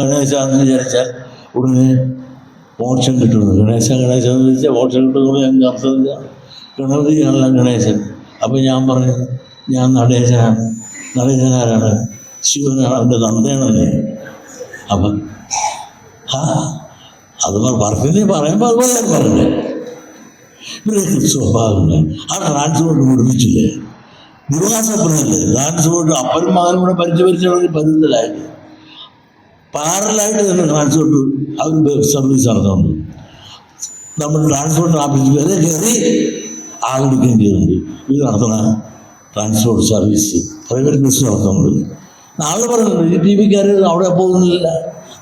ഗണേശ എന്ന് വിചാരിച്ചാൽ ഉടനെ മോക്ഷം കിട്ടുന്നു ഗണേശ ഗണേശ എന്ന് വിളിച്ചാൽ മോക്ഷം കിട്ടുന്നത് ഞങ്ങൾക്ക് അർത്ഥമില്ല ഗണപതിയാണല്ല ഗണേശൻ. അപ്പം ഞാൻ പറഞ്ഞു ഞാൻ നടേശനാണ്. നടേശനാരാണ്? ശിവനാണ് അവന്റെ തന്തയാണല്ലേ. അപ്പം ആ അത് പറഞ്ഞേ പറയുമ്പോൾ അതുപോലെ പറഞ്ഞേ ഇവരൊക്കെ സ്വഭാവമില്ല ആ ട്രാൻസ്പോർട്ട് മുടിപ്പിച്ചില്ലേ മുരുകാസപ്പനല്ലേ ട്രാൻസ്പോർട്ട് അപ്പനും മകനും കൂടെ പരിചയ പരിചയം പരിധിയിലായി പാരലായിട്ട് തന്നെ ട്രാൻസ്പോർട്ട് അവർ സർവീസ് നടത്തുന്നുണ്ട് നമ്മൾ ട്രാൻസ്പോർട്ട് ഓഫീസിൽ വരെ കയറി ആളെടുക്കുകയും ചെയ്യുന്നുണ്ട്. ഇത് നടത്തണ ട്രാൻസ്പോർട്ട് സർവീസ് പ്രൈവറ്റ് ബസ് നടത്തുന്നുണ്ട്. നാളെ പറയുന്നുണ്ട് ഈ ടി വിക്കാർ അവിടെ പോകുന്നില്ല.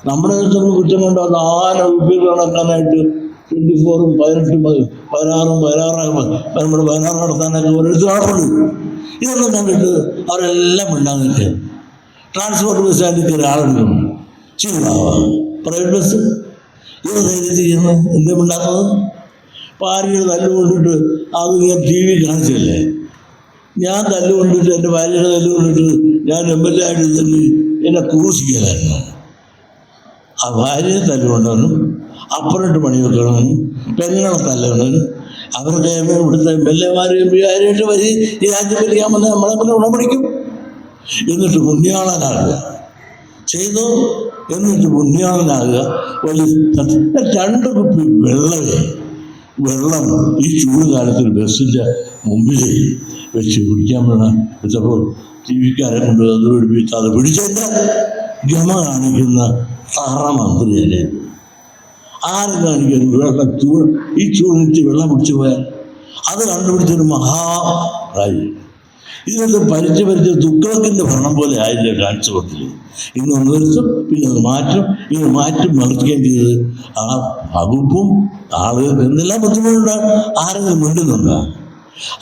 നമ്മുടെ അടുത്തൊന്ന് കുറ്റം കൊണ്ടോ നാല് ഉപ്പിൽ നടക്കാനായിട്ട് ട്വന്റി ഫോറും പതിനെട്ടും പതി- പതിനാറും പതിനാറും നമ്മുടെ പതിനാറ് നടത്താനൊക്കെ ഓരോരുത്തർ ആളുണ്ട് ഇതൊന്നും കണ്ടിട്ട് അവരെല്ലാം ഉണ്ടാകുന്നില്ല ട്രാൻസ്പോർട്ട് ബസ് അതിൽ കയറി ആളുണ്ട് ചെയ്യുന്നതാവാ പ്രൈവറ്റ് ബസ്. ഇത് ധൈര്യം ചെയ്യുന്നത്? എന്തേ ഉണ്ടാക്കുന്നത്? ഭാര്യയുടെ തല്ലുകൊണ്ടിട്ട് അത് ഞാൻ ടി വി കാണിച്ചല്ലേ ഞാൻ തല്ലുകൊണ്ടിട്ട് എന്റെ ഭാര്യയുടെ തല്ലുകൊണ്ടിട്ട് ഞാൻ എം എൽ എ ആയിട്ട് തന്നെ എന്നെ ക്രൂശിക്കലായിരുന്നു ആ ഭാര്യയെ തല്ലുകൊണ്ടവനും അപ്പുറത്ത് പണി വെക്കണവനും പെങ്ങളെ തല്ലവനും അവരുടെ ഇവിടുത്തെ എം എൽ എമാരെയും ആരുമായിട്ട് വരി ഈ രാജ്യം ഭരിക്കാൻ വന്നാൽ നമ്മളെ പിന്നെ ഉണം പിടിക്കും എന്നിട്ട് പുണ്യാളനാകുക. ചെയ്തു. എന്നിട്ട് പുണ്യാളനാകുക വലിയ രണ്ട് കുപ്പി വെള്ളമേ വെള്ളം ഈ ചൂട് കാലത്തിൽ ബസ്സിന്റെ മുമ്പിൽ വെച്ച് കുടിക്കാൻ വേണം. വെച്ചപ്പോൾ ടി വിക്കാരെ കൊണ്ട് അത് പിടിപ്പിച്ച് അത് പിടിച്ചതിന്റെ ഗമ കാണിക്കുന്ന തറ മന്ത്രിയല്ലേ ആരും കാണിക്കുന്നു? വെള്ളം ചൂട് ഈ ചൂടിച്ച് വെള്ളം പിടിച്ചു പോയാൽ അത് കണ്ടുപിടിച്ചൊരു മഹാറായി ഇതിനകത്ത് ഭരിച്ച് ഭരിച്ച് ദുഃഖത്തിന്റെ ഭരണം പോലെ ആയില്ലേ കൊടുത്തില്ല ഇന്ന് ഒന്ന് ദിവസം പിന്നെ അത് മാറ്റും ഇന്ന് മാറ്റി മറിക്കുകയും ചെയ്തത്. ആ വകുപ്പും ആളുകൾക്ക് എന്തെല്ലാം ബുദ്ധിമുട്ടുണ്ടാകും ആരെങ്കിലും മിണ്ടുന്നുണ്ടോ?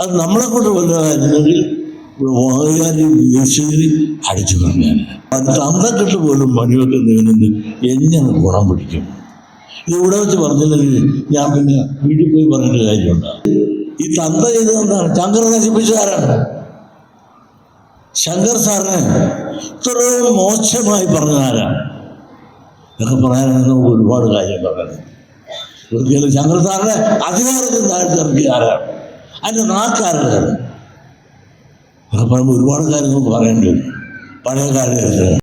അത് നമ്മളെ കൊണ്ട് വല്ലതായിരുന്നെങ്കിൽ യേശുവിൽ അടിച്ചു പറഞ്ഞാൽ അത് തന്തക്കെട്ട് പോലും പണിവെക്കുന്നതിന് എങ്ങനെ ഗുണം പിടിക്കും. ഇത് ഇവിടെ വെച്ച് പറഞ്ഞില്ലെങ്കിൽ ഞാൻ പിന്നെ വീട്ടിൽ പോയി പറഞ്ഞിട്ട് കാര്യമുണ്ടാകും ഈ തന്ത ചെയ്തതെന്താണ് ചങ്കർ നശിപ്പിച്ചതാരാണ് ശങ്കർ സാറിനെ ഇത്രയും മോശമായി പറഞ്ഞതാരാണ് ഇതൊക്കെ പറയാനാണ് നമുക്ക് ഒരുപാട് കാര്യം പറയാൻ ഒരിക്കലും ശങ്കർ സാറിനെ അധികാരത്തിൽ താഴ്ത്തിറക്കിയ ആരാണ് അതിൻ്റെ നാക്കാരാണ് അതൊക്കെ പറയുമ്പോൾ ഒരുപാട് കാര്യങ്ങൾ പറയേണ്ടി വരും പഴയ കാലഘട്ടത്തിൽ